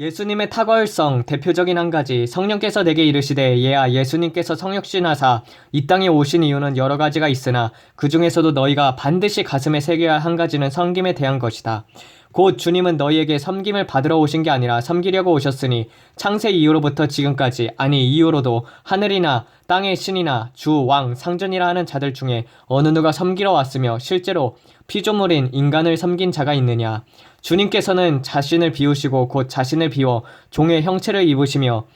예수님의 탁월성 대표적인 한 가지 성령께서 내게 이르시되 얘야 예수님께서 성육신하사 이 땅에 오신 이유는 여러 가지가 있으나 그 중에서도 너희가 반드시 가슴에 새겨야 할한 가지는 섬김에 대한 것이다. 곧 주님은 너희에게 섬김을 받으러 오신 게 아니라 섬기려고 오셨으니 창세 이후로부터 지금까지 아니 이후로도 하늘이나 땅의 신이나 주, 왕, 상전이라 하는 자들 중에 어느 누가 섬기러 왔으며 실제로 피조물인 인간을 섬긴 자가 있느냐 주님께서는 자신을 비우시고 곧 자신을 비워 종의 형체를 입으시며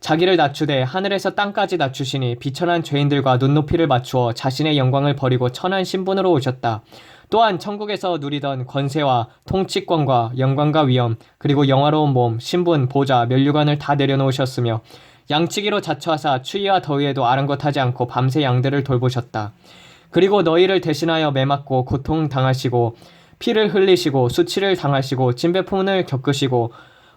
자기를 낮추되 하늘에서 땅까지 낮추시니 비천한 죄인들과 눈높이를 맞추어 자신의 영광을 버리고 천한 신분으로 오셨다. 또한 천국에서 누리던 권세와 통치권과 영광과 위엄 그리고 영화로운 몸, 신분, 보좌, 면류관을 다 내려놓으셨으며 양치기로 자처하사 추위와 더위에도 아랑곳하지 않고 밤새 양들을 돌보셨다. 그리고 너희를 대신하여 매맞고 고통 당하시고 피를 흘리시고 수치를 당하시고 진배품을 겪으시고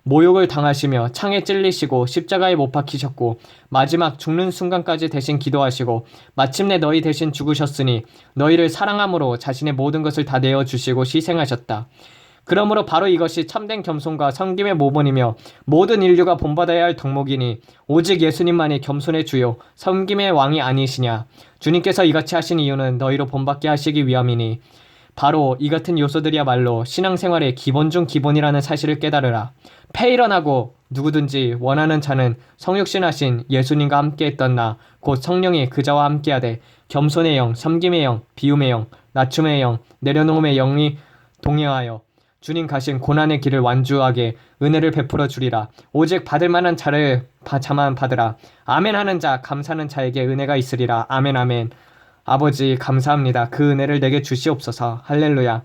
모욕을 당하시며 창에 찔리시고 십자가에 못 박히셨고 마지막 죽는 순간까지 대신 기도하시고 마침내 너희 대신 죽으셨으니 너희를 사랑함으로 자신의 모든 것을 다 내어 주시고 희생하셨다. 그러므로 바로 이것이 참된 겸손과 성김의 모본이며 모든 인류가 본받아야 할 덕목이니 오직 예수님만이 겸손의 주요 섬김의 왕이 아니시냐 주님께서 이같이 하신 이유는 너희로 본받게 하시기 위함이니 바로 이 같은 요소들이야말로 신앙생활의 기본 중 기본이라는 사실을 깨달으라. 패일언하고 누구든지 원하는 자는 성육신하신 예수님과 함께했던 나 곧 성령이 그자와 함께하되 겸손의 영, 섬김의 영, 비움의 영, 낮춤의 영, 내려놓음의 영이 동행하여 주님 가신 고난의 길을 완주하게 은혜를 베풀어 주리라. 오직 받을 만한 자를 바, 자만 받으라. 아멘 하는 자, 감사하는 자에게 은혜가 있으리라. 아멘 아멘. 아버지 감사합니다. 그 은혜를 내게 주시옵소서. 할렐루야.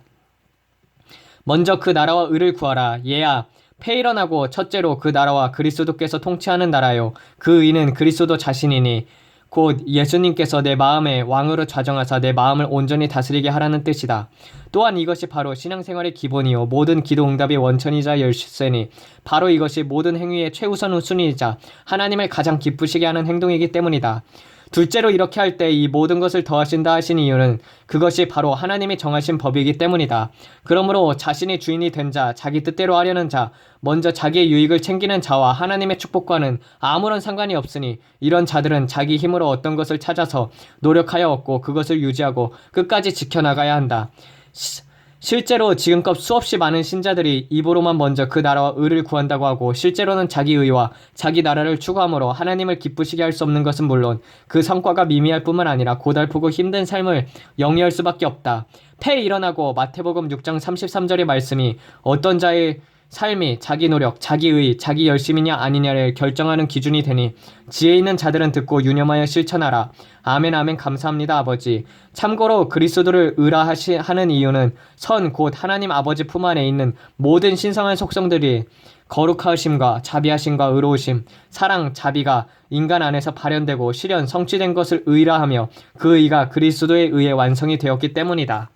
먼저 그 나라와 의를 구하라. 얘야. 페일언하고 첫째로 그 나라와 그리스도께서 통치하는 나라요. 그 의는 그리스도 자신이니 곧 예수님께서 내 마음에 왕으로 좌정하사 내 마음을 온전히 다스리게 하라는 뜻이다. 또한 이것이 바로 신앙생활의 기본이요 모든 기도 응답의 원천이자 열쇠니 바로 이것이 모든 행위의 최우선 순위이자 하나님을 가장 기쁘시게 하는 행동이기 때문이다. 둘째로 이렇게 할 때 이 모든 것을 더하신다 하신 이유는 그것이 바로 하나님이 정하신 법이기 때문이다. 그러므로 자신이 주인이 된 자, 자기 뜻대로 하려는 자, 먼저 자기의 유익을 챙기는 자와 하나님의 축복과는 아무런 상관이 없으니 이런 자들은 자기 힘으로 어떤 것을 찾아서 노력하여 얻고 그것을 유지하고 끝까지 지켜나가야 한다. 시- 실제로 지금껏 수없이 많은 신자들이 입으로만 먼저 그 나라와 의를 구한다고 하고 실제로는 자기 의와 자기 나라를 추구함으로 하나님을 기쁘시게 할 수 없는 것은 물론 그 성과가 미미할 뿐만 아니라 고달프고 힘든 삶을 영위할 수밖에 없다. 패 일어나고 마태복음 6장 33절의 말씀이 어떤 자의 삶이 자기 노력, 자기 의, 자기 열심이냐 아니냐를 결정하는 기준이 되니 지혜 있는 자들은 듣고 유념하여 실천하라. 아멘 아멘 감사합니다 아버지. 참고로 그리스도를 의라 하시 하는 이유는 선 곧 하나님 아버지 품 안에 있는 모든 신성한 속성들이 거룩하심과 자비하심과 의로우심, 사랑, 자비가 인간 안에서 발현되고 실현, 성취된 것을 의라 하며 그 의가 그리스도의 의의 완성이 되었기 때문이다.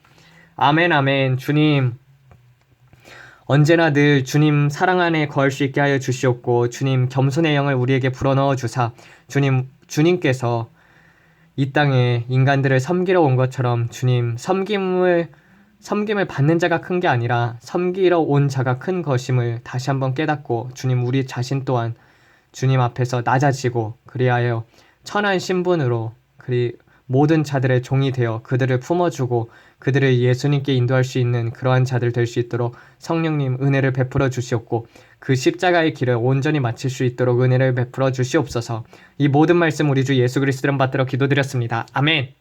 아멘 아멘 주님 언제나 늘 주님 사랑 안에 거할 수 있게 하여 주시옵고 주님 겸손의 영을 우리에게 불어넣어 주사 주님 주님께서 이 땅에 인간들을 섬기러 온 것처럼 주님 섬김을 섬김을 받는 자가 큰 게 아니라 섬기러 온 자가 큰 것임을 다시 한번 깨닫고 주님 우리 자신 또한 주님 앞에서 낮아지고 그리하여 천한 신분으로 그리 모든 자들의 종이 되어 그들을 품어주고 그들을 예수님께 인도할 수 있는 그러한 자들 될 수 있도록 성령님 은혜를 베풀어 주시옵고 그 십자가의 길을 온전히 마칠 수 있도록 은혜를 베풀어 주시옵소서. 이 모든 말씀 우리 주 예수 그리스도를 받들어 기도드렸습니다. 아멘